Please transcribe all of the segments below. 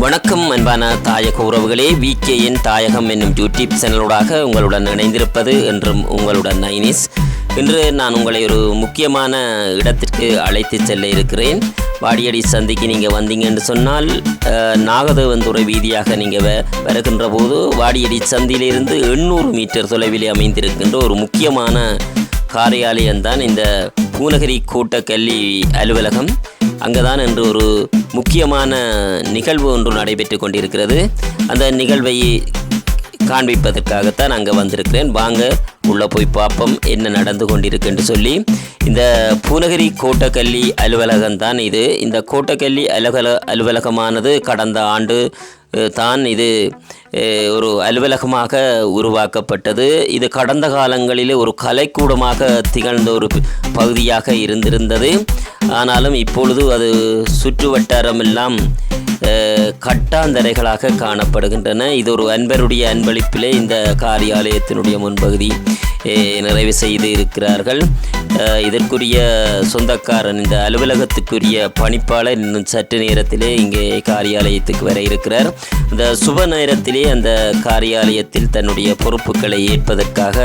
வணக்கம் அன்பான தாயக உறவுகளே. விகேஎன் தாயகம் என்னும் யூடியூப் சேனலோடாக உங்களுடன் இணைந்திருப்பது என்றும் உங்களுடன் நைனிஸ். இன்று நான் உங்களை ஒரு முக்கியமான இடத்திற்கு அழைத்து செல்ல இருக்கிறேன். வாடியடி சந்திக்கு நீங்கள் வந்தீங்கன்னு சொன்னால் அஹ், நாகதேவந்துறை வீதியாக நீங்கள் வ வருகின்ற போது வாடியடி சந்தியிலிருந்து எண்ணூறு மீட்டர் தொலைவிலே அமைந்திருக்கின்ற ஒரு முக்கியமான காரியாலயம்தான் இந்த பூநகரி கூட்டக்கல்வி அலுவலகம். அங்கதான் இன்று ஒரு முக்கியமான நிகழ்வு ஒன்று நடைபெற்று கொண்டிருக்கிறது. அந்த நிகழ்வை காண்பிப்பதற்காகத்தான் அங்கே வந்திருக்கிறேன். வாங்க உள்ளே போய் பார்ப்போம் என்ன நடந்து கொண்டிருக்குன்னு சொல்லி. இந்த பூநகரி கோட்டக்கல்லி அலுவலகம் தான் இது. இந்த கோட்டக்கல்லி அலுவல அலுவலகமானது கடந்த ஆண்டு தான் இது ஒரு அலுவலகமாக உருவாக்கப்பட்டது. இது கடந்த காலங்களிலே ஒரு கலைக்கூடமாக திகழ்ந்த ஒரு பகுதியாக இருந்திருந்தது. ஆனாலும் இப்பொழுது அது சுற்று வட்டாரமெல்லாம் கட்டாந்தரைகளாக காணப்படுகின்றன. இது ஒரு அன்பருடைய அன்பளிப்பிலே இந்த காரியாலயத்தினுடைய முன்பகுதி. நிறைவு செய்து இருக்கிறார்கள். இதற்குரிய சொந்தக்காரன் இந்த அலுவலகத்துக்குரிய பணிப்பாளர் இன்னும் சற்று நேரத்திலே இங்கே காரியாலயத்துக்கு வர இருக்கிறார். இந்த சுப நேரத்திலே அந்த காரியாலயத்தில் தன்னுடைய பொறுப்புகளை ஏற்பதற்காக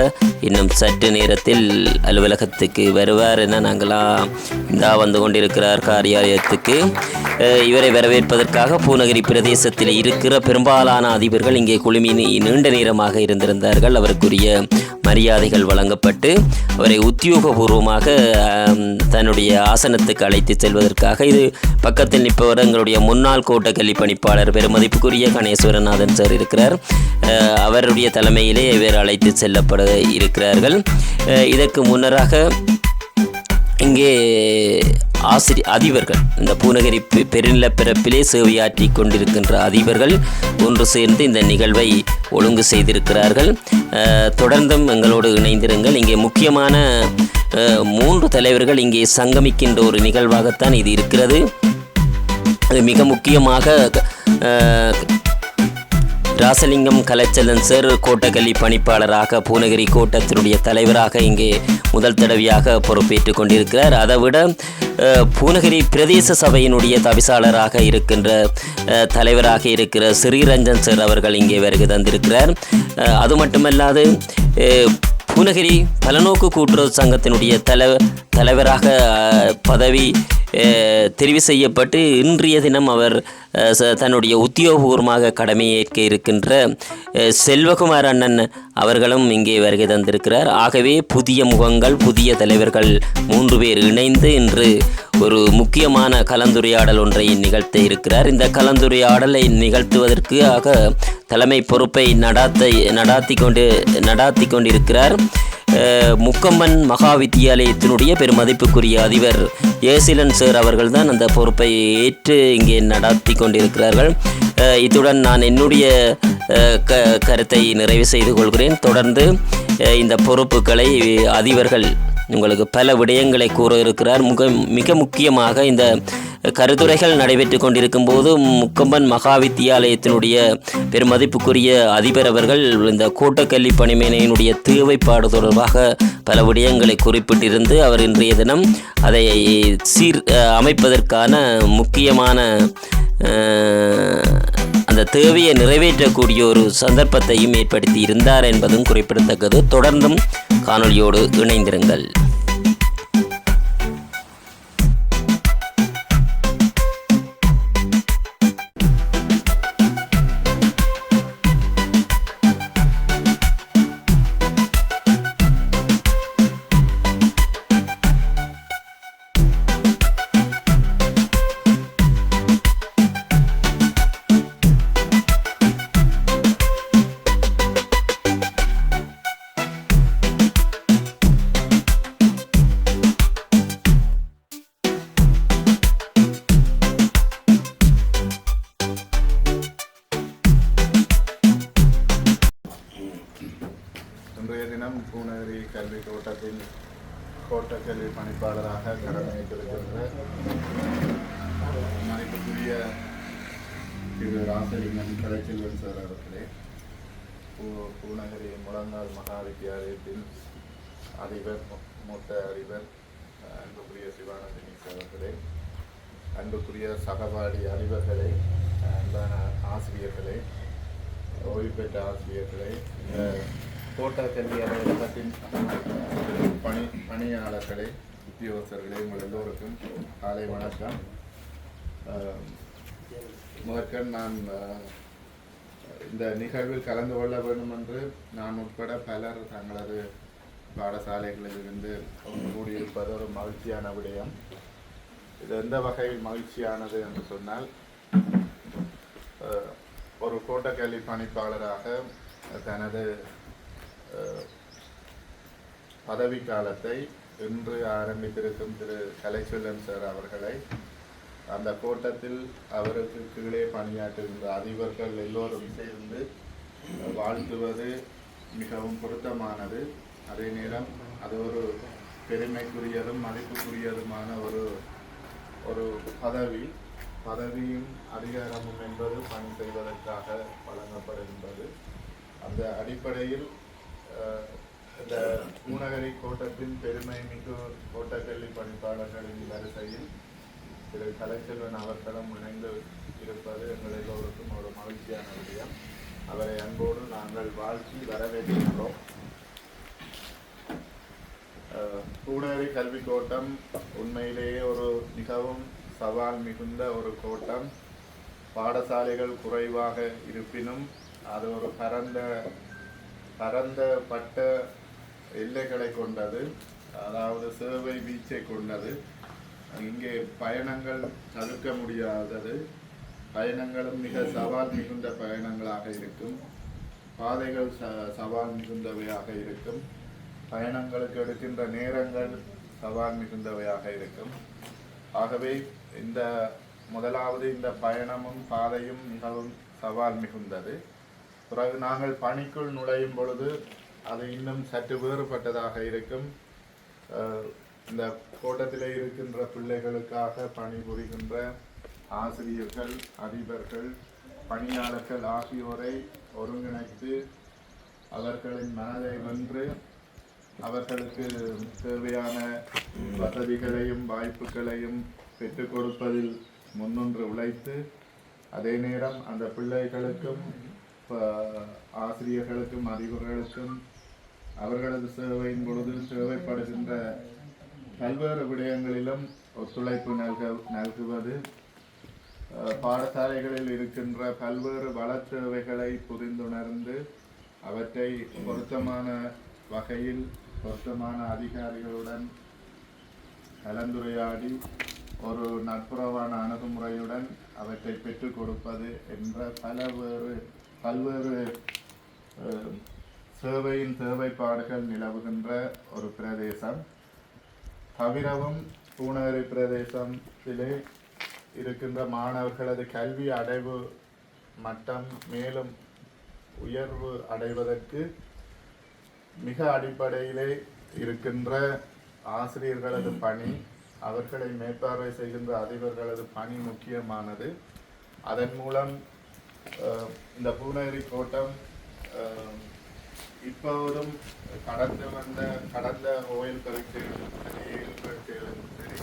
இன்னும் சற்று நேரத்தில் அலுவலகத்துக்கு வருவார் என நாங்களாம் இந்தா வந்து கொண்டிருக்கிறார் காரியாலயத்துக்கு. இவரை வரவேற்பதற்காக பூநகரி பிரதேசத்தில் இருக்கிற பெரும்பாலான அதிபர்கள் இங்கே குழுமி நீண்ட நேரமாக இருந்திருந்தார்கள். அவருக்குரிய மரியாதை மரியாதைகள் வழங்கப்பட்டு அவரை உத்தியோகபூர்வமாக தன்னுடைய ஆசனத்துக்கு அழைத்து செல்வதற்காக இது பக்கத்தில் நிற்பவர் எங்களுடைய முன்னாள் கோட்டக்கல்வி பணிப்பாளர் பெருமதிப்புக்குரிய கணேஸ்வரநாதன் சார் இருக்கிறார். அவருடைய தலைமையிலே இவர் அழைத்து செல்லப்பட இருக்கிறார்கள். இதற்கு முன்னராக இங்கே ஆசிரி அதிபர்கள். இந்த பூநகரி பெ- பெருநில பிறப்பிலே சேவையாற்றி கொண்டிருக்கின்ற அதிபர்கள் ஒன்று சேர்ந்து இந்த நிகழ்வை ஒழுங்கு செய்திருக்கிறார்கள். தொடர்ந்தும் எங்களோடு இணைந்திருங்கள். இங்கே முக்கியமான மூன்று தலைவர்கள் இங்கே சங்கமிக்கின்ற ஒரு நிகழ்வாகத்தான் இது இருக்கிறது. அது மிக முக்கியமாக ராசலிங்கம் கலைச்சலன் சார் கோட்டக்கல்லி பணிப்பாளராக பூநகரி கோட்டத்தினுடைய தலைவராக இங்கே முதல் தடவையாக பொறுப்பேற்றுக் கொண்டிருக்கிறார். அதை விட பூநகரி பிரதேச சபையினுடைய தவிசாளராக இருக்கின்ற தலைவராக இருக்கிற ஸ்ரீரஞ்சன் சார் அவர்கள் இங்கே வருகை தந்திருக்கிறார். அது மட்டுமல்லாது பூனகிரி பூநகரி பலநோக்கு கூட்டுறவு சங்கத்தினுடைய தலை தலைவராக பதவி தெரிவு செய்யப்பட்டு இன்றைய தினம் அவர் ச- தன்னுடைய உத்தியோகபூர்வமாக கடமையேற்க இருக்கின்ற செல்வகுமார் அண்ணன் அவர்களும் இங்கே வருகை தந்திருக்கிறார். ஆகவே புதிய முகங்கள் புதிய தலைவர்கள் மூன்று பேர் இணைந்து இன்று ஒரு முக்கியமான கலந்துரையாடல் ஒன்றை நிகழ்த்த இருக்கிறார். இந்த கலந்துரையாடலை நிகழ்த்துவதற்காக தலைமை பொறுப்பை நடாத்த நடாத்தி கொண்டு நடாத்தி கொண்டிருக்கிறார். முக்கம்மன் மகா வித்தியாலயத்தினுடைய பெருமதிப்புக்குரிய அதிபர் ஏசிலன் சார் அவர்கள் தான் அந்த பொறுப்பை ஏற்று இங்கே நடாத்தி கொண்டிருக்கிறார்கள். இத்துடன் நான் என்னுடைய க கருத்தை நிறைவு செய்து கொள்கிறேன். தொடர்ந்து இந்த பொறுப்புகளை அதிபர்கள் உங்களுக்கு பல விடயங்களை கூற இருக்கிறார். முக மிக முக்கியமாக இந்த கருத்துரைகள் நடைபெற்று கொண்டிருக்கும் போது முக்கம்பன் மகா வித்தியாலயத்தினுடைய பெருமதிப்புக்குரிய அதிபர் அவர்கள் இந்த கோட்டக்கல்வி பணிமனையினுடைய தேவைப்பாடு தொடர்பாக பல விடயங்களை குறிப்பிட்டிருந்து அவர் இன்றைய தினம் அதை சீர் அமைப்பதற்கான முக்கியமான அந்த தேவையை நிறைவேற்றக்கூடிய ஒரு சந்தர்ப்பத்தையும் ஏற்படுத்தி இருந்தார் என்பதும் குறிப்பிடத்தக்கது. தொடர்ந்தும் காணொளியோடு இணைந்திருங்கள். அதிபர் மு- மூத்த அதிபர் அன்புக்குரிய சிவானந்தினி சார் அவர்களே அன்புக்குரிய சகபாடி அறிவர்களே அன்பான ஓய்வு பெற்ற ஆசிரியர்களை இந்த கோட்டா கல்வி அலுவலகத்தின் பணி பணியாளர்களை உத்தியோகஸ்தர்களே உங்கள் எல்லோருக்கும் காலை வணக்கம் முதற்கண் நான் இந்த நிகழ்வில் கலந்து கொள்ள வேண்டும் என்று நான் உட்பட பலர் தங்களது பாடசாலைகளிலிருந்து கூடியிருப்பது ஒரு மகிழ்ச்சியான விடயம். இது எந்த வகையில் மகிழ்ச்சியானது என்று சொன்னால் ஒரு கோட்டக்கல்வி பணிப்பாளராக தனது பதவி காலத்தை இன்று ஆரம்பித்திருக்கும் திரு. கலைச்செல்வன் சார் அவர்களை அந்த கோட்டத்தில் அவருக்கு கீழே பணியாற்றுகின்ற அதிபர்கள் எல்லோரும் சேர்ந்து வாழ்த்துவது மிகவும் பொருத்தமானது. அதே நேரம் அது ஒரு பெருமைக்குரியதும் மதிப்புக்குரியதுமான ஒரு ஒரு பதவி. பதவியும் அதிகாரமும் என்பது பணி செய்வதற்காக வழங்கப்படுகின்றது. அந்த அடிப்படையில் இந்த பூநகரி கோட்டத்தின் பெருமை மிகு கோட்டக்கல்வி பணிப்பாளர்களின் வரிசையில் திரு கலைச்செல்வன் அவர்களும் இணைந்து இருப்பது எங்கள் எல்லோருக்கும் ஒரு மகிழ்ச்சியான விஷயம் அவரை அன்போடு நாங்கள் வாழ்த்தி வரவேற்கின்றோம். அஹ், கல்வி கோட்டம் உண்மையிலேயே ஒரு மிகவும் சவால் மிகுந்த ஒரு கோட்டம். பாடசாலைகள் குறைவாக இருப்பினும் அது ஒரு பரந்த பரந்த பட்ட எல்லைகளை கொண்டது. அதாவது சேவை வீச்சை கொண்டது. இங்கே பயணங்கள் தடுக்க முடியாதது. பயணங்களும் மிக சவால் மிகுந்த பயணங்களாக இருக்கும். பாதைகள் ச சவால் மிகுந்தவையாக இருக்கும். பயணங்களுக்கு எடுக்கின்ற நேரங்கள் சவால் மிகுந்தவையாக இருக்கும். ஆகவே இந்த முதலாவது இந்த பயணமும் பாதையும் மிகவும் சவால் மிகுந்தது. பிறகு நாங்கள் பணிக்குள் நுழையும் பொழுது அது இன்னும் சற்று வேறுபட்டதாக இருக்கும். இந்த கோட்டத்தில் இருக்கின்ற பிள்ளைகளுக்காக பணிபுரிகின்ற ஆசிரியர்கள் அதிபர்கள் பணியாளர்கள் ஆகியோரை ஒருங்கிணைத்து அவர்களின் மனதை வென்று அவர்களுக்கு தேவையான வசதிகளையும் வாய்ப்புகளையும் பெற்றுக் கொடுப்பதில் முன்னின்று உழைத்து அதே நேரம் அந்த பிள்ளைகளுக்கும் ஆசிரியர்களுக்கும் அதிபர்களுக்கும் அவர்களது சேவையின் பொழுது தேவைப்படுகின்ற பல்வேறு விடயங்களிலும் ஒத்துழைப்பு நல்க நல்குவது பாடசாலைகளில் இருக்கின்ற பல்வேறு வளத்தேவைகளை புரிந்துணர்ந்து அவற்றை பொருத்தமான வகையில் பொருத்தமான அதிகாரிகளுடன் கலந்துரையாடி ஒரு நட்புறவான அணுகுமுறையுடன் அவற்றை பெற்றுக் கொடுப்பது என்ற பலவேறு பல்வேறு சேவையின் தேவைப்பாடுகள் நிலவுகின்ற ஒரு பிரதேசம். தவிரவும் பூனகரி பிரதேசத்திலே இருக்கின்ற மாணவர்களது கல்வி அடைவு மட்டம் மேலும் உயர்வு அடைவதற்கு மிக அடிப்படையிலே இருக்கின்ற ஆசிரியர்களது பணி அவர்களை மேற்பார்வை செய்கின்ற அதிபர்களது பணி முக்கியமானது. அதன் மூலம் இந்த பூநகரி கோட்டம் இப்போதும் கடந்து வந்த கடந்த ஓயில் கருத்து சரி ஏழு பரீட்சைகளும் சரி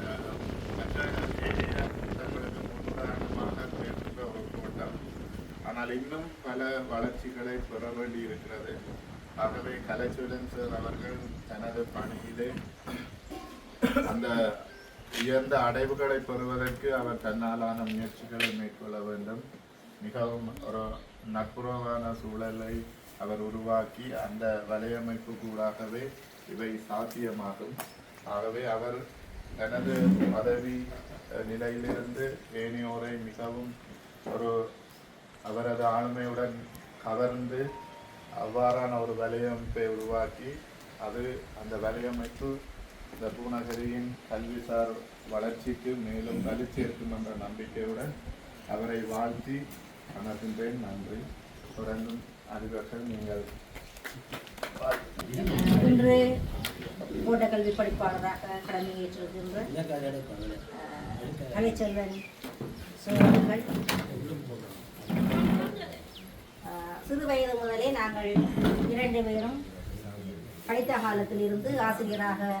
அஹ், மற்ற ஏனைய திட்டங்களுக்கு முன்னுதாரணமாக இருக்கின்ற ஒரு கோட்டம் ஆனால் இன்னும் பல வளர்ச்சிகளை பெற வேண்டி இருக்கிறது ஆகவே கலைச்சூழன் சார் அவர்கள் தனது பணியிலே அந்த உயர்ந்த அடைவுகளை பெறுவதற்கு அவர் தன்னாலான முயற்சிகளை மேற்கொள்ள வேண்டும். மிகவும் ஒரு நட்புறவான சூழலை அவர் உருவாக்கி அந்த வலையமைப்பு கூடாகவே இவை சாத்தியமாகும். ஆகவே அவர் தனது பதவி நிலையிலிருந்து ஏனையோரை மிகவும் ஒரு அவரது ஆளுமையுடன் கவர்ந்து அவ்வாறான ஒரு வலையமைப்பை உருவாக்கி அது அந்த வலையமைப்பு இந்த பூநகரியின் கல்விசார் வளர்ச்சிக்கு மேலும் வலு சேர்க்கும் என்ற நம்பிக்கையுடன் அவரை வாழ்த்தி அமர்கின்றேன் நன்றி. தொடர்ந்தும் அதிபர்கள் நீங்கள் இன்று ஓட்டக்கல்வி படிப்பாளராக கடமையேற்றிருக்கின்ற கலைச்செல்வன் சோழர்கள். சிறு வயது முதலே நாங்கள் இரண்டு பேரும் படித்த காலத்தில் இருந்து ஆசிரியராக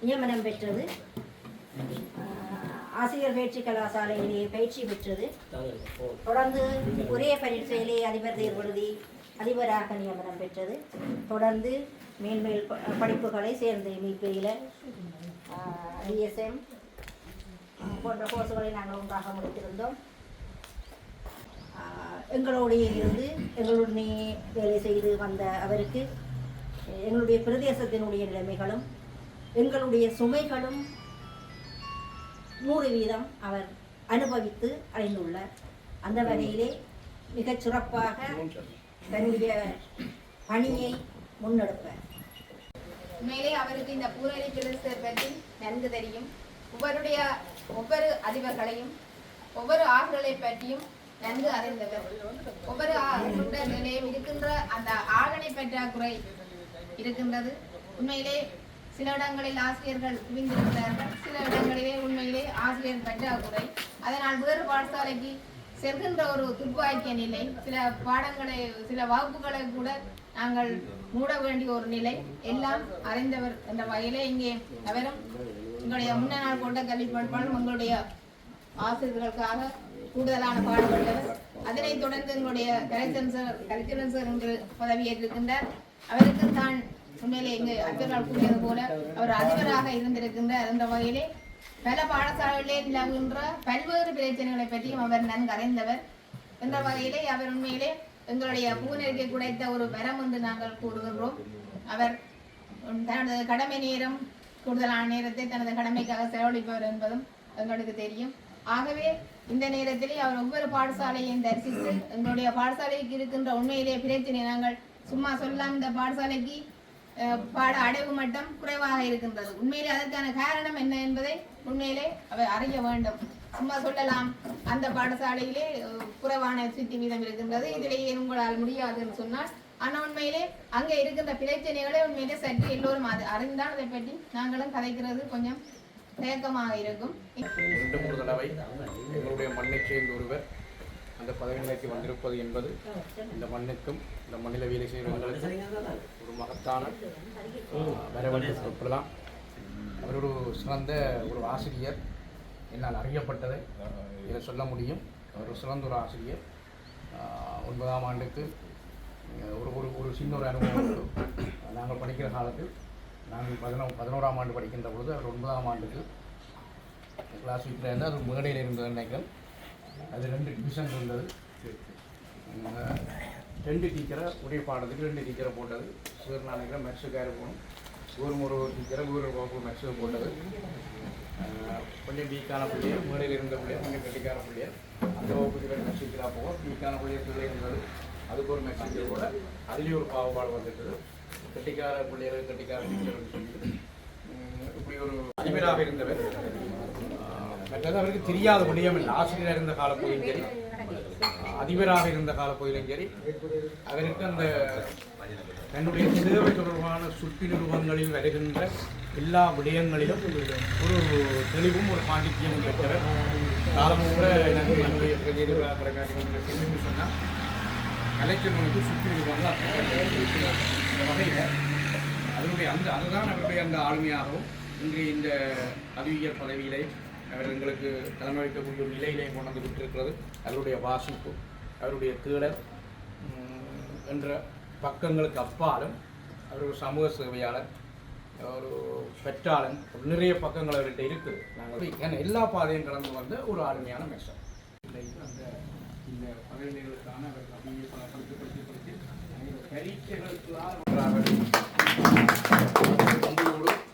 நியமனம் பெற்றது. ஆசிரியர் பயிற்சி கலாசாலையிலே பயிற்சி பெற்றது. தொடர்ந்து ஒரே பரீட்சையிலே அதிபர் தேர்வழுதி அதிபராக நியமனம் பெற்றது. தொடர்ந்து மேன்மேல் ப- படிப்புகளை சேர்ந்த மீட்பையில் டிஎஸ்எம் போன்ற கோர்ஸுகளை நாங்கள் ஒன்றாக முடித்திருந்தோம். எங்களோடைய இருந்து எங்களுடனே வேலை செய்து வந்த அவருக்கு எங்களுடைய பிரதேசத்தினுடைய நிலைமைகளும் எங்களுடைய சுமைகளும் நூறு வீதம் அவர் அனுபவித்து அடைந்துள்ளார். அந்த வகையிலே மிகச் சிறப்பாக தன்னுடைய பணியை முன்னெடுப்பார். மேலே அவருக்கு இந்த பூரணி பிரதேசத்தை பற்றி நன்கு தெரியும். ஒவ்வொருடைய ஒவ்வொரு அதிபர்களையும் ஒவ்வொரு ஆறுகளை பற்றியும் நன்கு அறிந்தவர். ஒவ்வொரு குண்ட நிலையும் இருக்கின்ற அந்த ஆகனை பற்றாக்குறை இருக்கின்றது. உண்மையிலே சில இடங்களில் ஆசிரியர்கள் குவிந்திருக்கிறார்கள். சில இடங்களிலே உண்மையிலே ஆசிரியர் பற்றாக்குறை. அதனால் வேறு பாடசாலைக்கு செல்கின்ற ஒரு துப்பாக்கிய நிலை சில பாடங்களை சில வகுப்புகளை கூட நாங்கள் மூட வேண்டிய ஒரு நிலை. எல்லாம் அறிந்தவர் என்ற வகையிலே இங்கே அவரும் எங்களுடைய முன்ன நாள் கொண்ட கல்வி பண்பாடும் எங்களுடைய ஆசிரியர்களுக்காக கூடுதலான பாடுபட்டவர். அதனைத் தொடர்ந்து எங்களுடைய கலைச்சரன் சார் சார் என்று பதவியேற்றிருக்கின்றார். அவருக்கு தான் உண்மையிலே இங்கு அச்சர்கள் கூறியது போல அவர் அதிபராக இருந்திருக்கின்றார் என்ற வகையிலே பல பாடசாலைகளிலே நிலவுகின்ற பல்வேறு பிரச்சனைகளை பற்றியும் அவர் நன்கு அறிந்தவர் என்ற வகையிலே அவர் உண்மையிலே எங்களுடைய பூநெருக்கை குடைத்த ஒரு வரம் என்று நாங்கள் கூறுகின்றோம். அவர் தனது கடமை நேரம் கூடுதலான நேரத்தை தனது கடமைக்காக செலவழிப்பவர் என்பதும் எங்களுக்கு தெரியும். ஆகவே இந்த நேரத்திலே அவர் ஒவ்வொரு பாடசாலையையும் தரிசித்து எங்களுடைய பாடசாலைக்கு இருக்கின்ற உண்மையிலே பிரச்சனை நாங்கள் சும்மா சொல்லலாம் இந்த பாடசாலைக்கு பாட அடைவு மட்டம் குறைவாக இருக்கின்றது. உண்மையிலே அதற்கான காரணம் என்ன என்பதை உண்மையிலே அவை அறிய வேண்டும். சும்மா சொல்லலாம் அந்த பாடசாலையிலே குறைவான சித்தி வீதம் இருக்கின்றது. இதிலேயே உங்களால் முடியாது என்று சொன்னால் ஆனால் உண்மையிலே அங்கே இருக்கின்ற பிரச்சனைகளை உண்மையிலே சற்று எல்லோரும் அது அறிந்தால் அதை பற்றி நாங்களும் கதைக்கிறது. கொஞ்சம் தயக்கமாக இருக்கும். ரெண்டு மூணு தடவை எங்களுடைய மண்ணைச் சேர்ந்த ஒருவர் அந்த பதவி நிலைக்கு வந்திருப்பது என்பது இந்த மண்ணுக்கும் இந்த மண்ணில் வேலை செய்கிறவர்களுக்கும் ஒரு மகத்தான ஆஹ், வரவேற்பு கொடுக்கலாம் அவர் ஒரு சிறந்த ஒரு ஆசிரியர் என்னால் அறியப்பட்டதை இதை சொல்ல முடியும். அவர் ஒரு சிறந்த ஒரு ஆசிரியர். ஒன்பதாம் ஆண்டுக்கு ஒரு ஒரு ஒரு சின்ன ஒரு அனுபவம் நாங்கள் படிக்கிற காலத்தில் நாங்கள் பதினோ பதினோராம் ஆண்டு படிக்கின்ற பொழுது அவர் ஒன்பதாம் ஆண்டுக்கு கிளாஸ் வீட்டில் இருந்தால் அது மேடையில் இருந்தது நினைக்கிறேன் அது ரெண்டு டிவிஷன் இருந்தது. ரெண்டு டீச்சரை ஒரே பாடத்துக்கு ரெண்டு டீச்சரை போட்டது. சிவர் நாளைக்கு மெர்ஸுக்காரு போகணும். ஒரு ஒரு டீச்சரை ஒரு வகுப்பு மெர்ஸுக்கு போட்டது. கொஞ்சம் வீக்கான பிள்ளையர் மேடையில் இருந்த பிள்ளையர் கொஞ்சம் கட்டிக்கார பிள்ளையர். அந்த வகுப்புக்கு மெர்ஸுக்கெலாம் போவோம். வீக்கான பிள்ளையர் பிள்ளை இருந்தது. அதுக்கு ஒரு மெர்ஸுக்கு கூட. அதுலேயும் ஒரு பாகுபாடு வந்துட்டது. கட்டிக்கார பிள்ளைகள் கட்டிக்கார சொல்லி இப்படி ஒரு அதிபராக இருந்தவர். மற்றது அவருக்கு தெரியாத விடயம் இல்லை. ஆசிரியராக இருந்த காலப்பகுதியும் சரி அதிபராக இருந்த காலப்பகுதியிலும் சரி அவருக்கு அந்த தன்னுடைய சேவை தொடர்பான சுற்றி நிறுவனங்களில் வருகின்ற எல்லா விடயங்களிலும் ஒரு தெளிவும் ஒரு பாண்டித்யம் பெற்றவர். காலமும் கூட எனக்கு என்னுடைய பிரதிநிதி சொன்னால் கலைச்செல்வனுக்கு சுற்றி நிறுவனங்கள் இந்த வகையில் அதனுடைய அந்த அதுதான் அவருடைய அந்த ஆளுமையாகவும் இன்று இந்த அறிவியல் பதவியிலே அவர் எங்களுக்கு தலைமை வைக்கக்கூடிய ஒரு நிலையிலே கொண்டு வந்து விட்டிருக்கிறது. அவருடைய வாசிப்பு அவருடைய தேடல் என்ற பக்கங்களுக்கு அப்பாலும் அவர் ஒரு சமூக சேவையாளர் ஒரு பெற்றாளன் நிறைய பக்கங்கள் அவர்கிட்ட இருக்குது. நாங்கள் ஏன்னா எல்லா பாதையும் கடந்து வந்த ஒரு ஆளுமையான மெஷர் அந்த இந்த பதவிகளுக்கான அவர் அப்படியே பல படித்து படித்து படித்து அந்த பரீட்சைகளுக்கெல்லாம் அன்போடு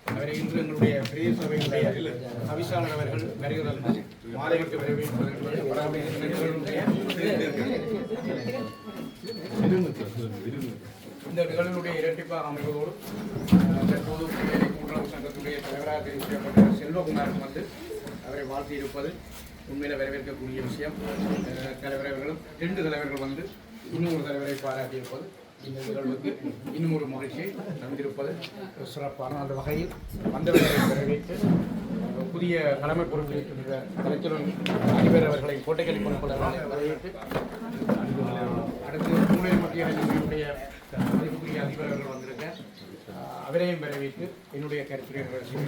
அவரை இன்று எங்களுடைய பெரிய சபையினுடைய அவிசாளர் அவர்கள் வருகிறார் மாலையிட்டு வரவேற்பதற்கு இந்த நிகழ்வுடைய இரட்டிப்பாக அமைவதோடு தற்போது கூட்டுறவு சங்கத்துடைய தலைவராக செய்யப்பட்ட செல்வகுமாருக்கு வந்து அவரை வாழ்த்தி இருப்பது உண்மையில வரவேற்கக்கூடிய விஷயம் தலைவர் அவர்களும் ரெண்டு தலைவர்கள் வந்து இன்னும் ஒரு தலைவரை பாராட்டியிருப்பது. இந்த நிகழ்வுக்கு இன்னும் ஒரு மகிழ்ச்சியை தந்திருப்பது. சிறப்பான அந்த வகையில் வந்தவர்களை வரவேற்று புதிய தலைமை பொறுப்பேற்கின்ற கலைச்சலன் அதிபர் அவர்களை கோட்டைக்கல்வி பொறுப்பாளர்களை வரவேற்று அடுத்து மூலை மத்திய கல்வியுடைய மதிப்புக்குரிய அதிபர் அவர்கள் வந்திருக்கேன் அஹ், அவரையும் வரவேற்று என்னுடைய கருத்துரை வருகை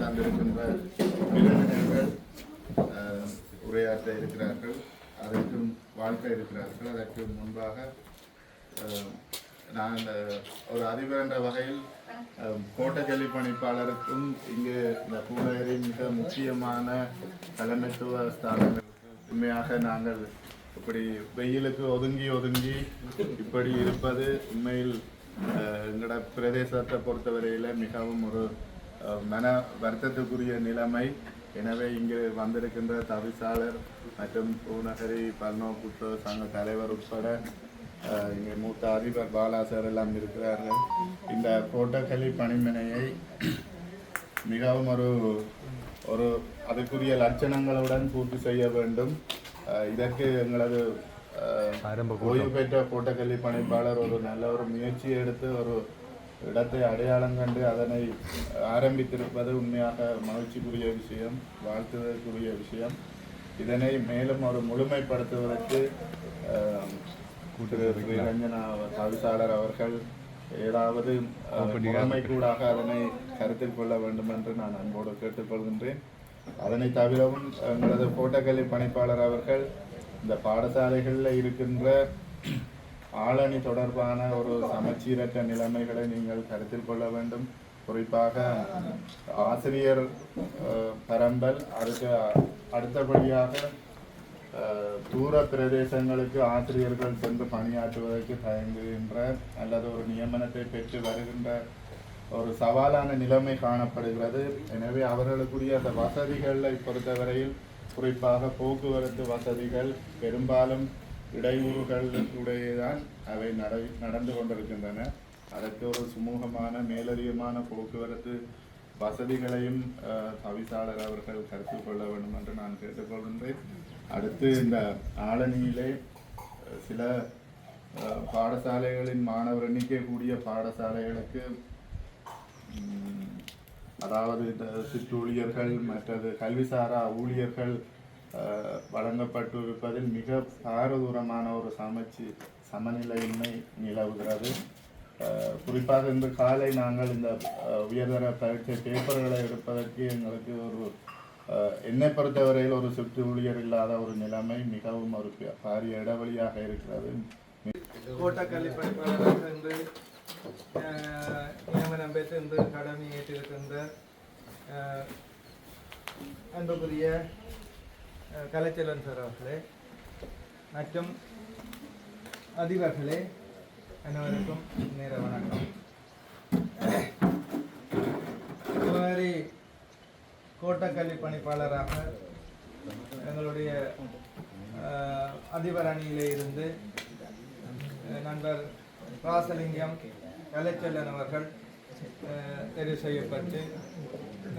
தந்திருக்கின்ற உரையாற்ற இருக்கிறார்கள். அதற்கும் இருக்கிறார்கள் அதற்கு முன்பாக நான் ஒரு அதிபர் என்ற வகையில் அஹ், கோட்டக்கல்வி பணிப்பாளருக்கும் இங்கு இந்த பூநகரி மிக முக்கியமான தலைமைத்துவ ஸ்தானங்களுக்கு உண்மையாக நாங்கள் இப்படி வெயிலுக்கு ஒதுங்கி ஒதுங்கி இப்படி இருப்பது உண்மையில் எங்களோட பிரதேசத்தை பொறுத்தவரையில் மிகவும் ஒரு மன வருத்தத்துக்குரிய நிலைமை. எனவே இங்கு வந்திருக்கின்ற தவிசாளர் மற்றும் பூநகரி பல்நோக்கு சங்க தலைவர் உட்பட இங்கே மூத்த அதிபர் பாலா சார் எல்லாம் இருக்கிறார்கள். இந்த கோட்டக்கலி பணிமனையை மிகவும் ஒரு ஒரு அதுக்குரிய லட்சணங்களுடன் பூர்த்தி செய்ய வேண்டும். இதற்கு எங்களது ஓய்வு பெற்ற கோட்டக்கல்வி பணிப்பாளர் ஒரு நல்ல ஒரு முயற்சி எடுத்து ஒரு இடத்தை அடையாளம் கண்டு அதனை ஆரம்பித்திருப்பது உண்மையாக மகிழ்ச்சிக்குரிய விஷயம் வாழ்த்துவதற்குரிய விஷயம். இதனை மேலும் ஒரு முழுமைப்படுத்துவதற்கு திரு ஸ்ரீரஞ்சனா தவிசாளர் அவர்கள் ஏதாவது முறைமைக்கூடாக அதனை கருத்தில் கொள்ள வேண்டும் என்று நான் அன்போடு கேட்டுக்கொள்கின்றேன் அதனை தவிரவும் எங்களது கோட்டக்கல்வி பணிப்பாளர் அவர்கள் இந்த பாடசாலைகளில் இருக்கின்ற ஆளணி தொடர்பான ஒரு சமச்சீரற்ற நிலைமைகளை நீங்கள் கருத்தில் கொள்ள வேண்டும். குறிப்பாக ஆசிரியர் பரம்பல் அதுக்கு அடுத்தபடியாக தூர பிரதேசங்களுக்கு ஆசிரியர்கள் சென்று பணியாற்றுவதற்கு தயங்குகின்ற அல்லது ஒரு நியமனத்தை பெற்று வருகின்ற ஒரு சவாலான நிலைமை காணப்படுகிறது. எனவே அவர்களுக்குரிய அந்த வசதிகளை பொறுத்தவரையில் குறிப்பாக போக்குவரத்து வசதிகள் பெரும்பாலும் இடையூறுகளுடையதான் அவை நடை நடந்து கொண்டிருக்கின்றன. அதற்கு ஒரு சுமூகமான மேலதிகமான போக்குவரத்து வசதிகளையும் தவிசாளர் அவர்கள் கருத்தில் கொள்ள வேண்டும் என்று நான் கேட்டுக்கொள்கின்றேன். அடுத்து இந்த ஆளணியிலே சில பாடசாலைகளின் மாணவர் எண்ணிக்கை கூடிய பாடசாலைகளுக்கு அதாவது இந்த சிற்றூழியர்கள் மற்றது கல்விசாரா ஊழியர்கள் வழங்கப்பட்டிருப்பதில் வழங்கப்பட்டு இருப்பதில் மிக பாரதூரமான ஒரு சமச்சி சமநிலையின்மை நிலவுகிறது. குறிப்பாக இன்று காலை நாங்கள் இந்த உயர்தர பரீட்சை பேப்பர்களை எடுப்பதற்கு எங்களுக்கு ஒரு என்னை பொறுத்தவரையில் ஒரு சுற்று ஊழியர் இல்லாத ஒரு நிலைமை மிகவும் ஒரு பாரிய இடைவெளியாக இருக்கிறது. கோட்டக்கல்வி படிப்பாளராக இன்று நியமனம் பெற்று இன்று கடமை ஏற்றிருக்கின்ற அன்புக்குரிய கலைச்செல்வன் சார் அவர்களே மற்றும் அதிபர்களே அனைவருக்கும் நேர வணக்கம். இதுவரை கோட்டக்கல்வி பணிப்பாளராக எங்களுடைய அதிபர் அணியிலே இருந்து நண்பர் ராசலிங்கம் கலைச்செல்லன் அவர்கள் தெரிவு செய்யப்பட்டு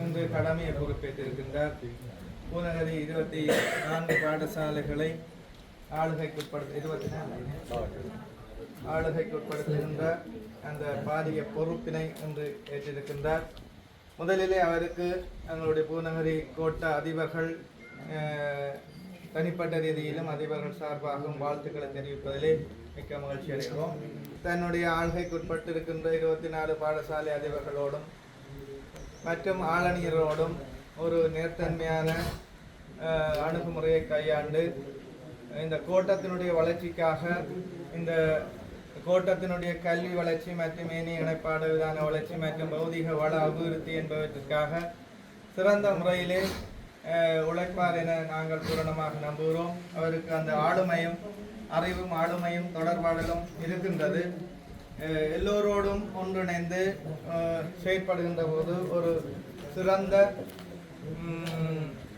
இன்று கடமையை பொறுப்பேற்றிருக்கின்றார். பூநகரி இருபத்தி நான்கு பாடசாலைகளை ஆளுகைக்குட்படுத்த இருபத்தி நாலு ஆளுகைக்குட்படுத்துகின்ற அந்த பாரிய பொறுப்பினை இன்று ஏற்றிருக்கின்றார். முதலிலே அவருக்கு எங்களுடைய பூநகரி கோட்ட அதிபர்கள் தனிப்பட்ட ரீதியிலும் அதிபர்கள் சார்பாகவும் வாழ்த்துக்களை தெரிவிப்பதிலே மிக்க மகிழ்ச்சி அடைகிறோம். தன்னுடைய ஆள்கைக்குட்பட்டிருக்கின்ற இருபத்தி நாலு பாடசாலை அதிபர்களோடும் மற்றும் ஆளணியரோடும் ஒரு நேர்த்தன்மையான அணுகுமுறையை கையாண்டு இந்த கோட்டத்தினுடைய வளர்ச்சிக்காக இந்த கோட்டத்தினுடைய கல்வி வளர்ச்சி மற்றும் ஏனைய இணைப்பாடு விதான வளர்ச்சி மற்றும் பௌதிக வள அபிவிருத்தி என்பவற்றிற்காக சிறந்த முறையிலே உழைப்பார் என நாங்கள் பூரணமாக நம்புகிறோம். அவருக்கு அந்த ஆளுமையும் அறிவும் ஆளுமையும் தொடர்பாடலும் இருக்கின்றது. எல்லோரோடும் ஒன்றிணைந்து செயற்படுகின்ற போது ஒரு சிறந்த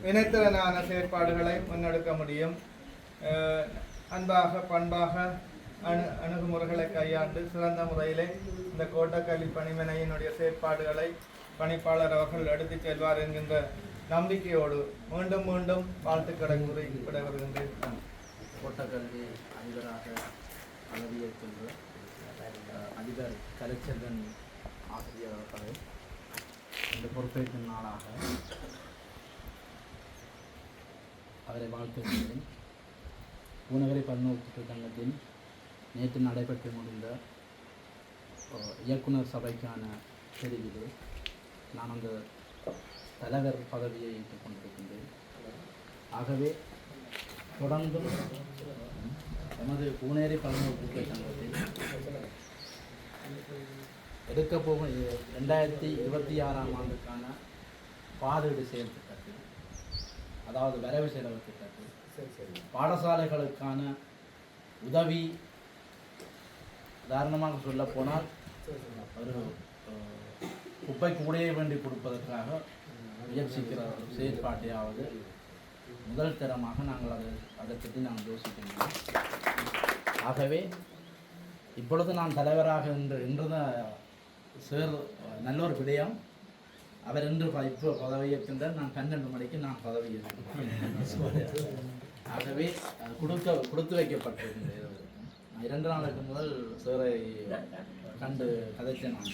இணைத்திறனான செயற்பாடுகளை முன்னெடுக்க முடியும். அன்பாக பண்பாக அணு அணுகுமுறைகளை கையாண்டு சிறந்த முறையிலே இந்த கோட்டக்கல்வி பணிமனையினுடைய செயற்பாடுகளை பணிப்பாளர் அவர்கள் எடுத்துச் செல்வார் என்கின்ற நம்பிக்கையோடு மீண்டும் மீண்டும் வாழ்த்துக்களை கூறி விடைபெறுகின்றேன். கோட்டக்கல்வி அதிபராக பதவியேற்கின்ற அதிபர் கலைச்செல்வன் ஆசிரியர் அவர்களை. இந்த பொறுப்பேற்கும் நாளாக அவரை வாழ்த்துகின்றேன். பூநகரி பல்நோக்கு சங்கத்தின் நேற்று நடைபெற்று முடிந்த இயக்குனர் சபைக்கான தெரிவிலே நான் அந்த தலைவர் பதவியை ஏற்றுக் கொண்டிருக்கின்றேன். ஆகவே தொடர்ந்தும் எமது பூனேரி பதினோரு கூட்டை சங்கத்தில் எடுக்க போகும் இ- ரெண்டாயிரத்தி இருபத்தி ஆறாம் ஆண்டுக்கான பாதீடு செயல் திட்டத்தில் அதாவது வரவு செலவு திட்டத்தில் பாடசாலைகளுக்கான உதவி உதாரணமாக சொல்ல போனால் ஒரு குப்பை கூடையை வேண்டி கொடுப்பதற்காக முயற்சிக்கிற ஒரு செயற்பாட்டையாவது முதல் தரமாக நாங்கள் அதை அதை பற்றி நாங்கள் யோசிக்கின்றோம். ஆகவே இப்பொழுது நான் தலைவராக என்று என்றத சேர் நல்ல ஒரு விடயம். அவர் என்று ப- இப்போ பதவியேற்கின்றார் நான் பன்னெண்டு மணிக்கு நான் பதவியேற்கிறேன் ஆகவே கொடுக்க கொடுத்து வைக்கப்பட்டிருக்கின்றது. இரண்டு நாளுக்கு முதல் சேரை கண்டு கதைச்சேன் நான்.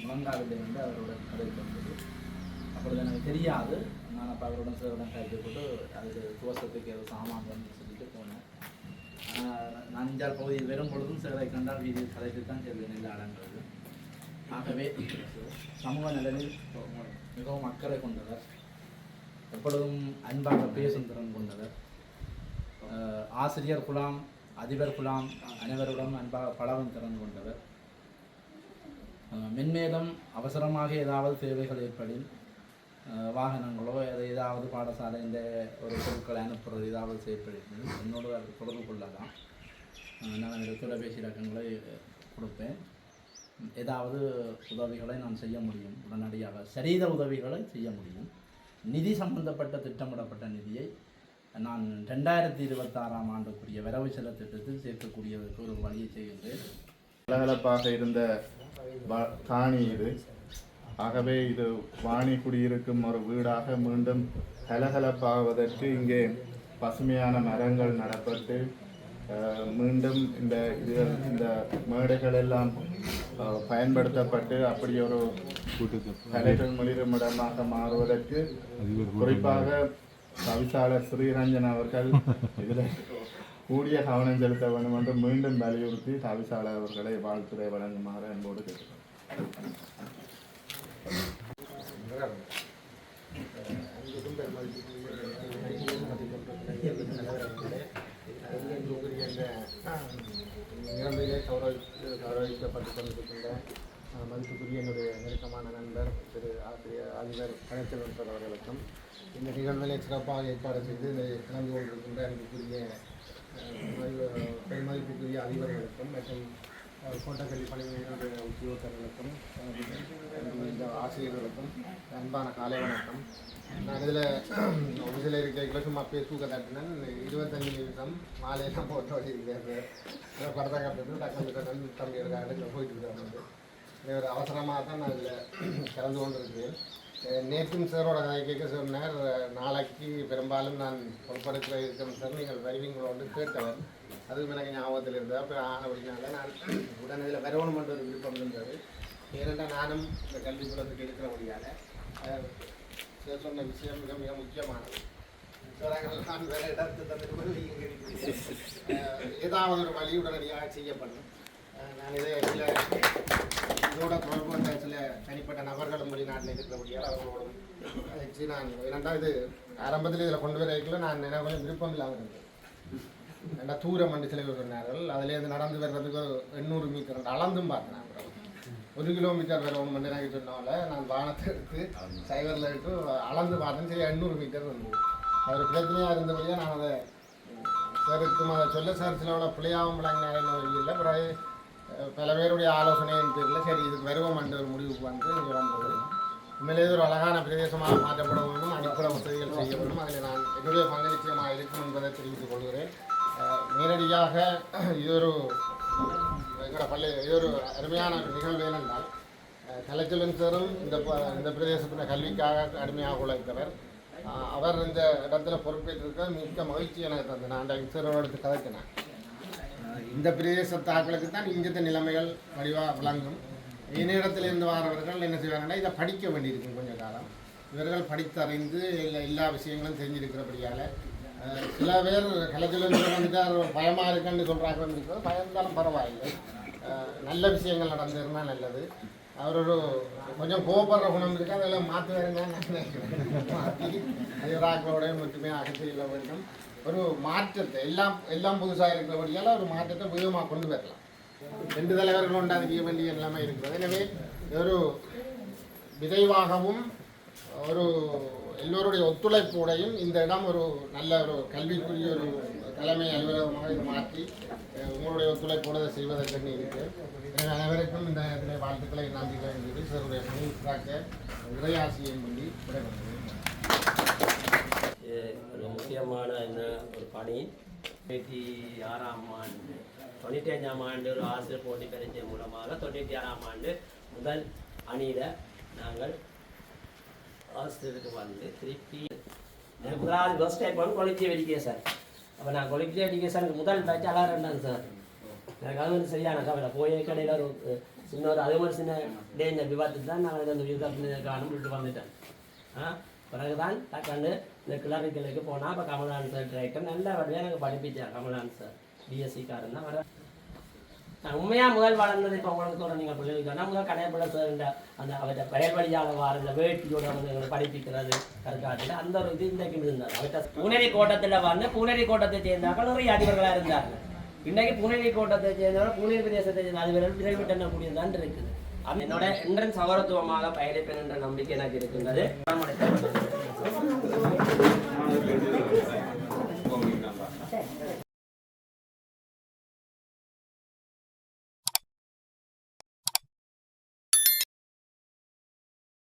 முழங்காவிலே வந்து அவருடன் கதைத்து வந்தது அப்பொழுது எனக்கு தெரியாது. நான் அப்போ அவருடன் சேருடன் கதைத்து போட்டு அதுக்கு துவசத்துக்கு ஏதோ சாமான் வந்து சொல்லிட்டு போனேன். நான் இந்தியாவில் பகுதியில் வரும் பொழுதும் சிலரை கண்டால் வீதியில் கதைத்து தான் செல்வேன் எல்லா இடங்களுக்கு ஆகவே சமூக நிலையில் மிகவும் அக்கறை கொண்டவர். எப்பொழுதும் அன்பாக பேசும் திறன் கொண்டவர் ஆசிரியர் குலாம் அதிபர் குலாம் அனைவருடன் அன்பாக பலவும் திறன் கொண்டவர். ஆஹ் மென்மேலும் அவசரமாக ஏதாவது தேவைகள் ஏற்படின் வாகனங்களோ ஏதாவது பாடசாலை இந்த ஒரு பொருட்களை அனுப்புறது ஏதாவது செய்யப்படுகிறது. என்னோடு அவர் தொடர்பு கொள்ளலாம். நான் அந்த தொலைபேசி இலக்கங்களை கொடுப்பேன். ஏதாவது உதவிகளை நான் செய்ய முடியும். உடனடியாக சரித உதவிகளை செய்ய முடியும். நிதி சம்பந்தப்பட்ட திட்டமிடப்பட்ட நிதியை நான் ரெண்டாயிரத்தி இருபத்தாறாம் ஆண்டுக்குரிய வரவு செலவு திட்டத்தில் சேர்க்கக்கூடியதற்கு ஒரு வழியை செய்கின்றேன். கலகலப்பாக இருந்த காணி இது. ஆகவே இது வாணி குடியிருக்கும் ஒரு வீடாக மீண்டும் கலகலப்பாவதற்கு இங்கே பசுமையான மரங்கள் நடப்பட்டு மீண்டும் இந்த இது இந்த மேடைகள் எல்லாம் பயன்படுத்தப்பட்டு அப்படி ஒரு கலைகள் மிளிரும் இடமாக மாறுவதற்கு குறிப்பாக தவிசாளர் ஸ்ரீரஞ்சன் அவர்கள் இதில் கூடிய கவனம் செலுத்த வேண்டும் என்று மீண்டும் வலியுறுத்தி தவிசாளர் அவர்களை வாழ்த்துறை வழங்குமாறு அன்போடு கேட்டுக்கொள்கிறேன் நிலைமையிலே கௌரவித்து கௌரவிக்கப்பட்டு கொண்டிருக்கின்ற மதிப்புக்குரிய என்னுடைய நெருக்கமான நண்பர் திரு ஆசிரியர் அதிபர் கணேசன் அவர்களுக்கும் இந்த நிகழ்வினை சிறப்பாக ஏற்பாடு செய்து இதை கலந்து கொண்டிருக்கின்ற அன்புக்குரிய பெருமதிப்புக்குரிய அதிபர்களுக்கும் மற்றும் கோட்டக்கல்வி பணியினுடைய உத்தியோகர்களுக்கும் இந்த ஆசிரியர்களுக்கும் அன்பான காலை வணக்கம் நான் இதில் ஒரு சில இருக்கைகளை சும்மா பேஸ்புக்கை தட்டினேன். இருபத்தஞ்சு நிமிஷம் மாலையெல்லாம் போட்டு வச்சிருக்கேன் படத்தை கட்டுறது டக்கு தம்பி இருக்காங்க போயிட்டு இருக்காங்க இது ஒரு அவசரமாக தான் நான் இதில் கலந்து கொண்டிருக்கிறேன். நேற்றும் சாரோட கதை கேட்க சொன்னார். நாளைக்கு பெரும்பாலும் நான் பொறுப்படுத்த இருக்கேன் சார். நீங்கள் வருவீங்களோன்னு கேட்டவர். அதுவும் எனக்கு ஞாபகத்தில் இருந்தது. அப்போ அப்படினால நான் உடனே இதில் வரணுமென்ற ஒரு விருப்பம் இருந்தது. ஏனென்றால் நானும் இந்த கல்விக்கூடத்துக்கு இருக்கிறபடியால் சார் சொன்ன விஷயம் மிக மிக முக்கியமானது. நான் வேறு இடத்து தந்துட்டு இங்கே ஏதாவது ஒரு வழி உடனடியாக செய்யப்படும் நான் இதை அதோட தொடர்பு சில தனிப்பட்ட நபர்களும் வெளிநாட்டில் இருக்கிறபடியால் அவங்களோட வச்சு நான் ஏனென்றால் இது ஆரம்பத்தில் இதில் கொண்டு வர வைக்கல நான் எனக்கு கொஞ்சம் விருப்பம் இல்லாமல் இருந்தேன் ஏன்னா தூரம் வந்து சில சொன்னார்கள் அதுலேருந்து நடந்து வர்றதுக்கு ஒரு எண்ணூறு மீட்டர் அளந்தும் பார்த்தேன் அப்புறம். ஒரு கிலோமீட்டர் வேறு ஒன்று மணி நேரம் சொன்னால நான் வானத்தை எடுத்து சைவரில் எடுத்து அளந்து பார்த்தேன் சரி எண்ணூறு மீட்டர் வந்து. அவர் பிரச்சனையாக இருந்தபடியாக நான் அதை சாருக்கும் அதை சொல்ல சார் சிலவோட பிள்ளையாகவும் விளங்கினாலும் இல்லை பிறகு பல பேருடைய ஆலோசனையின் பேரில் சரி இதுக்கு வருவோம் என்ற ஒரு முடிவுக்கு வந்து இங்கே வந்தது. உண்மையிலேயே ஒரு அழகான பிரதேசமாக மாற்றப்பட வேண்டும் அடிப்படை வசதிகள் செய்ய வேண்டும் அதில் நான் என்னுடைய பங்கு இருக்கும் என்பதை தெரிவித்துக் கொள்கிறேன். நேரடியாக இது ஒரு எங்களோட பள்ளி இது ஒரு அருமையான நிகழ்வு ஏனென்றால் கலைச்செல்வன் சாரும் இந்த ப- இந்த பிரதேசத்தின் கல்விக்காக கடுமையாக உழைத்தவர். அவர் இந்த இடத்துல பொறுப்பேற்றிருக்க மிக்க மகிழ்ச்சி எனக்கு தந்தேன் நான் அந்த இன்சரோடு கதைக்கினேன் இந்த பிரதேசத்தாக்களுக்கு தான் இங்கிருந்த நிலைமைகள் வடிவாக விளங்கும். இருந்து வரவர்கள் என்ன செய்வாங்கன்னா இதை படிக்க வேண்டியிருக்கும் கொஞ்ச காலம். இவர்கள் படித்தறிந்து இல்லை எல்லா விஷயங்களும் தெரிஞ்சிருக்கிறபடியால் சில பேர் கலைச்சல் வந்துட்டு பயமாக இருக்குன்னு சொல்கிறாங்க பயம் பயந்தாலும் பரவாயில்லை. நல்ல விஷயங்கள் நடந்திருந்தால் நல்லது. அவர் ஒரு கொஞ்சம் கோபப்படுற குணம் இருக்கு. அதெல்லாம் மாற்றி வருங்க நான் நினைக்கிறேன். மாற்றி மட்டுமே அகற்றியில் வேண்டும். ஒரு மாற்றத்தை எல்லாம் எல்லாம் புதுசாக இருக்கிறபடியால் ஒரு மாற்றத்தை புதுமாக கொண்டு வரலாம். ரெண்டு தலைவர்கள் உண்டாதிக்க வேண்டிய எல்லாமே இருக்கிறது. எனவே ஒரு விரைவாகவும் ஒரு எல்லோருடைய ஒத்துழைப்போடையும் இந்த இடம் ஒரு நல்ல ஒரு கல்விக்குரிய ஒரு தலைமை அலுவலகமாக இது மாற்றி உங்களுடைய ஒத்துழைப்போடு செய்வதற்கு இருக்கு எனவே அனைவருக்கும் இந்த இடத்திலே வாழ்த்துக்களை நன்றிகளை சொல்லி சிலருடைய பணி காக்க இறையாசியம் பண்ணி விடைபெறுகிறேன். இது ஒரு முக்கியமான என்ன ஒரு பணி. தொண்ணூற்றி ஆறாம் ஆண்டு தொண்ணூற்றி அஞ்சாம் ஆண்டு ஒரு ஆசிரியர் போட்டி பரீட்சை மூலமாக தொண்ணூற்றி ஆறாம் ஆண்டு முதல் அணியில் நாங்கள் ஆசிரியருக்கு வந்து திருப்பி முதலாவது ஃபஸ்ட் டைம் வந்து கொலிச்சி வெடிக்கே சார். அப்போ நான் கொலிச்சி எஜுகேஷனுக்கு முதல் பேட்ச் அலாரம் சார். எனக்கு அது வந்து சரியான கவலை போய் கடையில் ஒரு சின்ன ஒரு அதே மாதிரி சின்ன டேஞ்சர் விபத்து தான் நான் அந்த விபத்து காணும் விட்டு வந்துட்டேன் ஆ பிறகுதான் டக்காண்டு இந்த கிளரிக்கலுக்கு போனால் இப்போ கமலான் சார் டிரைக்டர் நல்ல வழியாக எனக்கு படிப்பிச்சார் கமலான் சார் பிஎஸ்சி காரன் தான் வர நான் உண்மையாக முதல் வளர்ந்தது இப்போ உங்களுக்கு சொல்கிறேன் நீங்கள் பிள்ளைகளுக்கு நான் முதல் கடையப்பிள்ளை சார் இந்த அந்த அவற்றை பெயர் வழியால் வார இந்த வேட்டியோட வந்து எங்களை படிப்பிக்கிறது கருக்காட்டில் அந்த ஒரு இது இன்றைக்கு இருந்தார் அவர்கிட்ட பூனரி கோட்டத்தில் வந்து பூனரி கோட்டத்தை சேர்ந்தார்கள் நிறைய அதிபர்களாக இருந்தார்கள் இன்றைக்கு புனேலி கோட்டத்தை சேர்ந்தவரை புனேலி பிரதேசத்தை சேர்ந்த அதிபர்கள் விரைவு கூடியதான் இருக்குது. அது என்னோட என்ட்ரன்ஸ் சகோதரத்துவமாக பயணிப்பேன் என்ற நம்பிக்கை எனக்கு இருக்கின்றது.